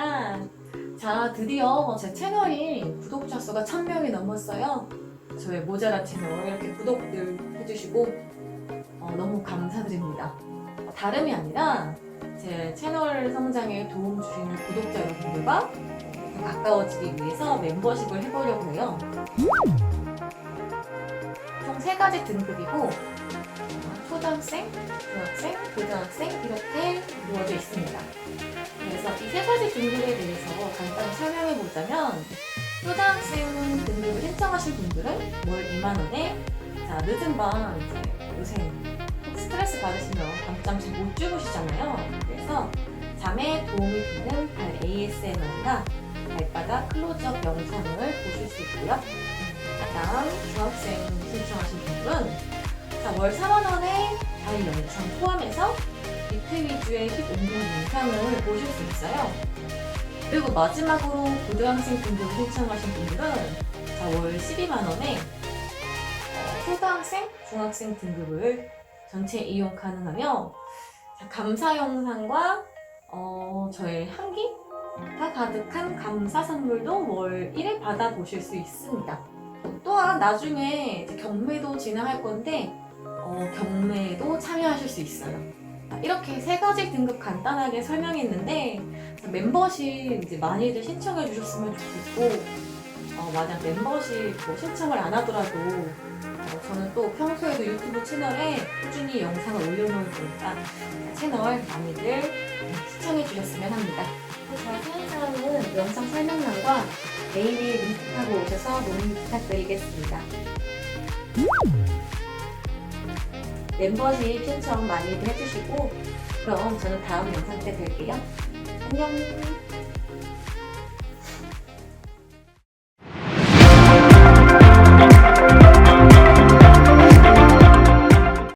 반갑습니다. 자, 드디어 제 채널이 구독자 수가 1000명이 넘었어요. 저의 모자라 채널 이렇게 구독들 해주시고 어, 너무 감사드립니다. 어, 다름이 아니라 제 채널 성장에 도움 주시는 구독자 여러분들과 더 가까워지기 위해서 멤버십을 해보려고 해요. 총 세 가지 등급이고 어, 초등학생, 중학생, 고등학생 이렇게 이루어져 있습니다. 그래서 이 세 가지 등급에 대해서 간단히 설명해 보자면 초등학생 등급을 신청하신 분들은 월 2만 원에 자 늦은 밤 이제 요새 스트레스 받으시면 밤잠 잘 못 주무시잖아요. 그래서 잠에 도움이 되는 발 ASMR이나 발바닥 클로즈업 영상을 보실 수 있고요. 다음 중학생 신청하신 분들은 자, 월 4만 원에 발 영상 포함해서 비트 위주의 힙 운동 영상을 보실 수 있어요. 그리고 마지막으로 고등학생 등급을 신청하신 분들은 자, 월 12만 원에 어, 초등학생, 중학생 등급을 전체 이용 가능하며 자, 감사 영상과 어, 저의 향기 가 가득한 감사 선물도 월 1회 받아보실 수 있습니다. 또한 나중에 경매도 진행할 건데 어, 경매에도 참여하실 수 있어요. 아, 이렇게 세 가지 등급 간단하게 설명했는데 멤버십 이제 많이들 신청해 주셨으면 좋겠고 어, 만약 멤버십 뭐 신청을 안 하더라도 어, 저는 또 평소에도 유튜브 채널에 꾸준히 영상을 올려놓을 테니까 채널 많이들 시청해 주셨으면 합니다. 자세한 사항은 영상 설명란과 메일에 링크하고 오셔서 문의 부탁드리겠습니다. 멤버십 신청 많이들 해주시고 그럼 저는 다음 영상 때 뵐게요. 안녕.